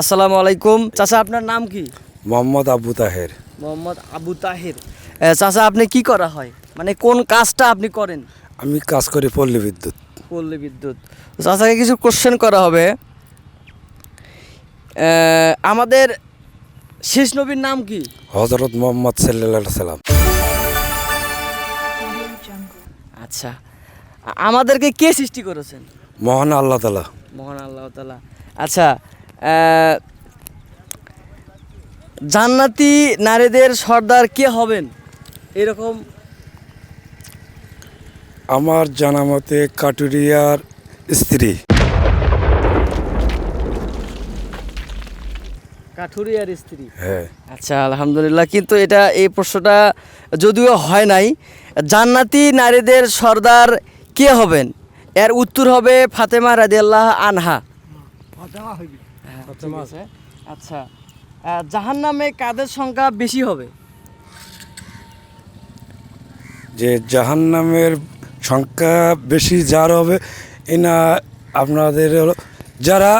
আসসালামু আলাইকুম। চাচা আপনার নাম কি? মোহাম্মদ আবু তাহের। মোহাম্মদ আবু তাহের। চাচা আপনি কি করা হয়? মানে কোন কাজটা আপনি করেন? আমি কাজ করি পল্লী বিদ্যুৎ। পল্লী বিদ্যুৎ। চাচাকে কিছু কোশ্চেন করা হবে। আমাদের শেষ নবীর নাম কি? হজরত মোহাম্মদ সাল্লা সাল্লাম আচ্ছা। আমাদেরকে কে সৃষ্টি করেছেন? মহান আল্লাহ তালা মহান আল্লাহ তালা আচ্ছা জান্নাতি নারীদের সর্দার কে হবেন? এরকম আমার জানা মতে কাটুরিয়ার স্ত্রী। কাঠুরিয়ার স্ত্রী। হ্যাঁ। আচ্ছা আলহামদুলিল্লাহ। কিন্তু এটা এই প্রশ্নটা যদিও হয় নাই জান্নাতি নারীদের সর্দার কে হবেন? এর উত্তর হবে ফাতেমা রাদিয়াল্লাহ আনহা। ঠিক আছে। আচ্ছা। জাহান নামে কাদের সংখ্যা বেশি হবে? যে জাহান্নামের সংখ্যা বেশি যার হবে এনা আপনাদের যারা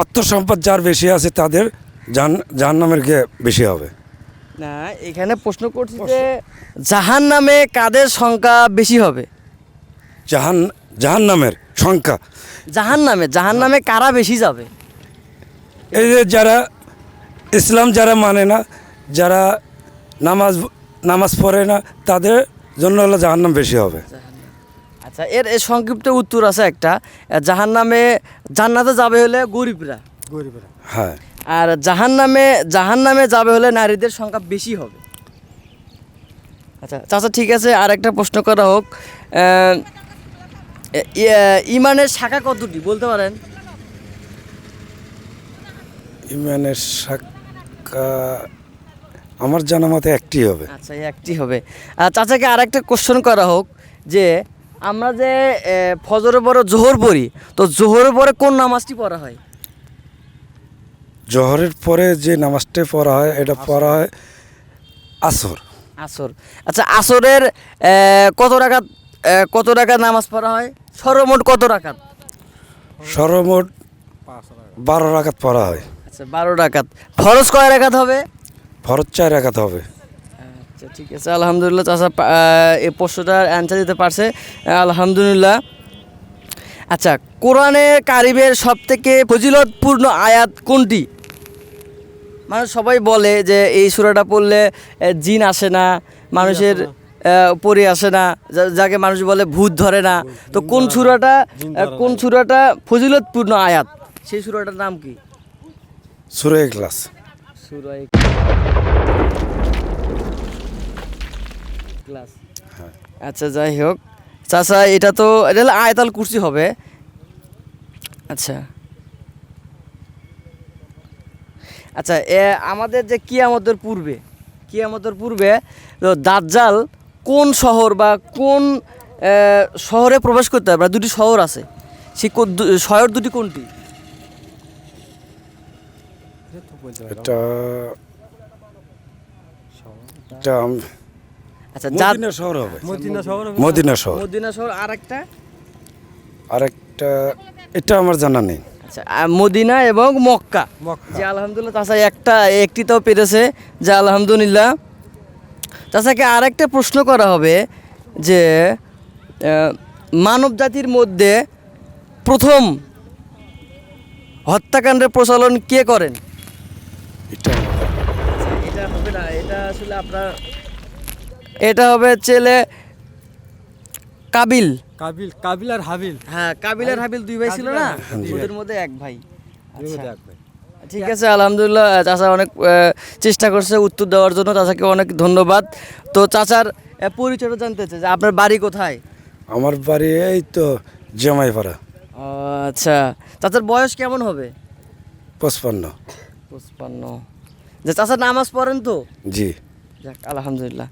অর্থ সম্পদ যার বেশি আছে তাদের জান জাহান্নামের গে বেশি হবে। না এখানে প্রশ্ন করছি যে জাহান নামে কাদের সংখ্যা বেশি হবে? জাহান জাহান্নামের সংখ্যা। জাহান নামে জাহান নামে কারা বেশি যাবে? এই যে যারা ইসলাম যারা মানে না যারা নামাজ নামাজ পড়ে না তাদের জন্য হলো জাহান্নাম বেশি হবে। আচ্ছা এর এর সংক্ষিপ্ত উত্তর আছে একটা। জাহান নামে জান্নাতে যাবে হলে গরিবরা। গরিবরা। হ্যাঁ। আর জাহান নামে জাহান নামে যাবে হলে নারীদের সংখ্যা বেশি হবে। আচ্ছা চাচা ঠিক আছে আর একটা প্রশ্ন করা হোক। ইমানের শাখা কতটি? বলতে পারেন। ইমানের শাখা আমার জানা মতে একটি হবে। আচ্ছা একটি হবে। চাচাকে আর একটা কোশ্চেন করা হোক যে আমরা যে ফজরের পরে জোহর পড়ি তো জোহরের পরে কোন নামাজটি পড়া হয়? জহরের পরে যে নামাজটা পড়া হয় এটা পড়া হয় আসর। আসর। আচ্ছা আসরের কত এ, কত রাকাত নামাজ পড়া হয়? সর্বমোট কত রাকাত? সর্বমোট বারো রাখাত পড়া হয়। আচ্ছা বারো রাকাত। ফরজ কয় রাকাত হবে? ফরজ চার রাখাত হবে। আচ্ছা ঠিক আছে আলহামদুলিল্লাহ আহ, এই প্রশ্নটার অ্যান্সার দিতে পারছে। আলহামদুলিল্লাহ। আচ্ছা কোরআনে কারিবের সব থেকে ফজিলতপূর্ণ আয়াত কোনটি? মানে সবাই বলে যে এই সুরাটা পড়লে জিন আসে না মানুষের পরি আসে না। যাকে মানুষ বলে ভূত ধরে না। তো কোন সুরাটা কোন সুরাটা ফজিলতপূর্ণ আয়াত? সেই সুরাটার নাম কি? সুরে ক্লাস সুরাই ক্লাস হ্যাঁ। আচ্ছা যাই হোক। চাচা এটা তো এটা আয়তাল কুর্সি হবে। আচ্ছা। আচ্ছা এ আমাদের যে কিয়ামতের পূর্বে কিয়ামতের পূর্বে তো দাজ্জাল কোন শহর বা কোন শহরে প্রবেশ করতে হবে দুটি শহর আছে। সেই দু- শহর দুটি কোনটি? এটা এটা আচ্ছা মদিনা শহর হবে। মদিনা শহর মদিনা শহর। মদিনা শহর আর একটা আরেকটা এটা আমার জানা নেই। আচ্ছা মদিনা এবং মক্কা। মক্কা। যে আলহামদুলিল্লাহ তাছাড়া একটা একটি তো পেরেছে। যে আলহামদুলিল্লাহ তাছাকে আরেকটা প্রশ্ন করা হবে যে মানব জাতির মধ্যে প্রথম হত্যাকাণ্ডের প্রচলন কে করেন? এটা হবে না এটা আসলে আপনার এটা হবে ছেলে কাবিল। কাবিল কাবিল আর হাবিল। হ্যাঁ কাবিল আর হাবিল দুই ভাই ছিল না? ওদের মধ্যে এক ভাই। আচ্ছা। ঠিক আছে আলহামদুলিল্লাহ চাচা অনেক চেষ্টা করছে উত্তর দেওয়ার জন্য চাচাকে অনেক ধন্যবাদ। তো চাচার পরিচয়টা জানতে চাই যে আপনার বাড়ি কোথায়? আমার বাড়ি এই তো জামাইপাড়া। আচ্ছা। চাচার বয়স কেমন হবে? পঁচপান্ন। পঁচপান্ন। যে চাচা নামাজ পড়েন তো? জি। যাক আলহামদুলিল্লাহ।